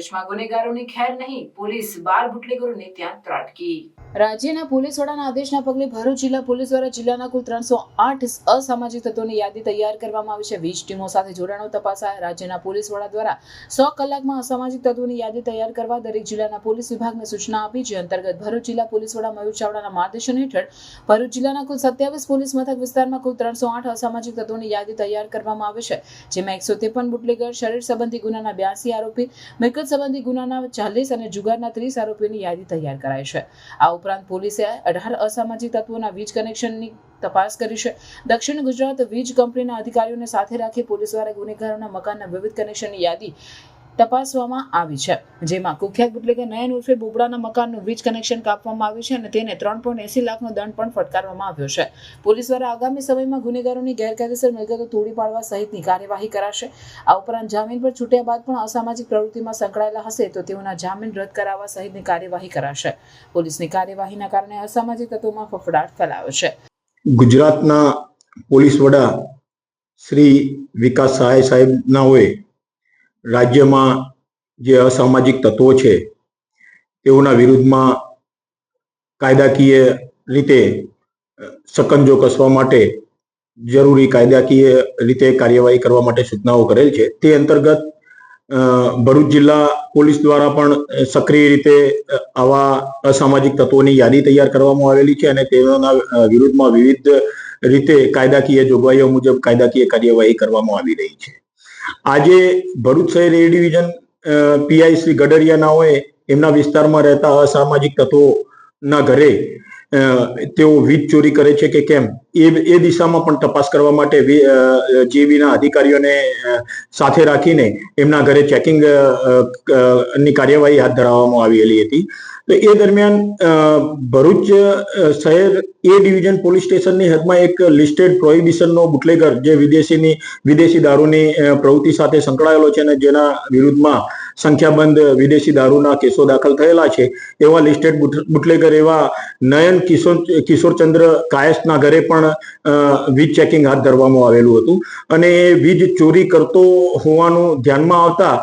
ભરૂચમાં ગુનેગારોની ખેર નહીં, પોલીસ બાર બુટલેગરોને ત્યાં ત્રાટકી. રાજ્યના પોલીસ વડાના આદેશના પગલે ભરૂચ જિલ્લા પોલીસ દ્વારા જિલ્લાના કુલ ત્રણસો આઠ અસામાજિક તત્વોની યાદી તૈયાર કરવામાં આવી છે. વીસ ટીમો સાથે જોડાણો તપાસાયા. રાજ્યના પોલીસ વડા દ્વારા સો કલાકમાં અસામાજિક તત્વોની યાદી તૈયાર કરવા દરેક જિલ્લાના પોલીસ વિભાગને સૂચના આપી જે અંતર્ગત ભરૂચ જિલ્લા પોલીસ વડા મયુર ચાવડાના માર્ગદર્શન હેઠળ ભરૂચ જિલ્લાના કુલ સત્યાવીસ પોલીસ મથક વિસ્તારમાં કુલ ત્રણસો આઠ અસામાજિક તત્વોની યાદી તૈયાર કરવામાં આવી છે, જેમાં એકસો ત્રેપન બુટલેગર, શરીર સંબંધી ગુનાના બ્યાસી આરોપી મિલકત સંબંધી ગુનાના ચાલીસ અને જુગારના ત્રીસ આરોપીઓની યાદી તૈયાર કરાઈ છે. આ ઉપરાંત પોલીસે અઢાર અસામાજિક તત્વોના વીજ કનેક્શનની તપાસ કરી છે. દક્ષિણ ગુજરાત વીજ કંપનીના અધિકારીઓને સાથે રાખી પોલીસ દ્વારા ગુનેગારોના મકાનના વિવિધ કનેક્શનની યાદી તપાસવામાં આવી છે. જેમાં કુખ્યાત બુટલેગર નયન ઉર્ફે બોબડાના મકાનનું વીજ કનેક્શન કાપવામાં આવ્યું છે અને તેને ત્રણ પોઈન્ટ એસી લાખનો દંડ પણ ફટકારવામાં આવ્યો છે. પોલીસ દ્વારા આગામી સમયમાં ગુનેગારોની ગેરકાયદેસર મિલકતો તોડી પાડવા સહિતની કાર્યવાહી કરાશે. આ ઉપરાંત જામીન પર છૂટ્યા બાદ પણ અસામાજિક પ્રવૃત્તિમાં સંકળાયેલા હશે તો તેઓના જામીન રદ કરાવવા સહિતની કાર્યવાહી કરાશે. પોલીસની કાર્યવાહીના કારણે અસામાજિક તત્વોમાં ફફડાટ ફેલાયો છે. ગુજરાતના પોલીસ વડા શ્રી વિકાસ સહાય સાહેબનાઓએ રાજ્યમાં જે અસામાજિક તત્વો છે, તેઓના વિરુદ્ધમાં કાયદાકીય રીતે સકંજો કસવા માટે જરૂરી કાયદાકીય રીતે કાર્યવાહી કરવા માટે સૂચનાઓ કરેલ છે. તે અંતર્ગત ભરૂચ જિલ્લા પોલીસ દ્વારા પણ સક્રિય રીતે આવા અસામાજિક તત્વોની યાદી તૈયાર કરવામાં આવેલી છે અને તેઓના વિરુદ્ધમાં વિવિધ રીતે કાયદાકીય જોગવાઈઓ મુજબ કાયદાકીય કાર્યવાહી કરવામાં આવી રહી છે. આજે ભરૂચ શહેર એ ડિવિઝન પીઆઈ શ્રી હોય એમના વિસ્તારમાં રહેતા અસામાજિક તત્વોના ઘરે તેઓ વીજ ચોરી કરે છે કે કેમ? એ એ દિશામાં પણ તપાસ કરવા માટે જેવીના અધિકારીઓને સાથે રાખીને એમના ઘરે ચેકિંગની કાર્યવાહી હાથ ધરાવવામાં આવેલી હતી. તો એ દરમિયાન ભરૂચ શહેર એ ડિવિઝન પોલીસ સ્ટેશનની હદમાં એક લિસ્ટેડ પ્રોહિબિશનનો બુટલેગર જે વિદેશીની, વિદેશી દારૂની પ્રવૃત્તિ સાથે સંકળાયેલો છે અને જેના વિરુદ્ધમાં સંખ્યાબંધ વિદેશી દારૂના કેસો દાખલ થયેલા છે. એવા લિસ્ટેડ બુટલેગર એવા નયન કિશોર, કિશોરચંદ્ર કાયસના ઘરે પણ વીજ ચેકિંગ હાથ ધરવામાં આવેલું હતું. અને એ વીજ ચોરી કરતો હોવાનું ધ્યાનમાં આવતા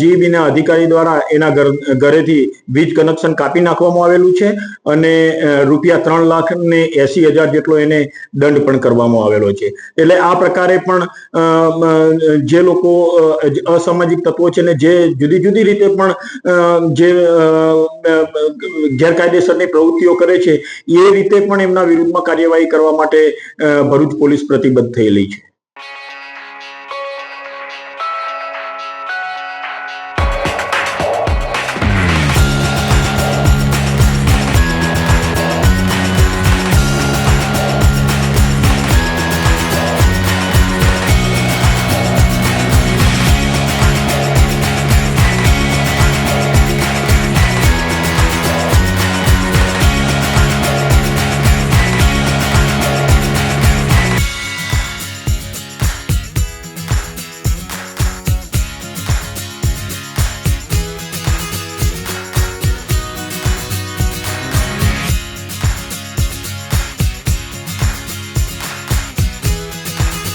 જીઈબીના અધિકારી દ્વારા એના ઘર, ઘરેથી વીજ કનેક્શન કાપી નાખવામાં આવેલું છે અને રૂપિયા ત્રણ લાખ ને એસી હજાર જેટલો એને દંડ પણ કરવામાં આવેલો છે. એટલે આ પ્રકારે પણ જે લોકો અસામાજિક તત્વો છે ને જે જુદી જુદી રીતે પણ જે ગેરકાયદેસરની પ્રવૃત્તિઓ કરે છે, એ રીતે પણ એમના વિરુદ્ધમાં કાર્યવાહી કરવા માટે ભરૂચ પોલીસ પ્રતિબદ્ધ થયેલી છે.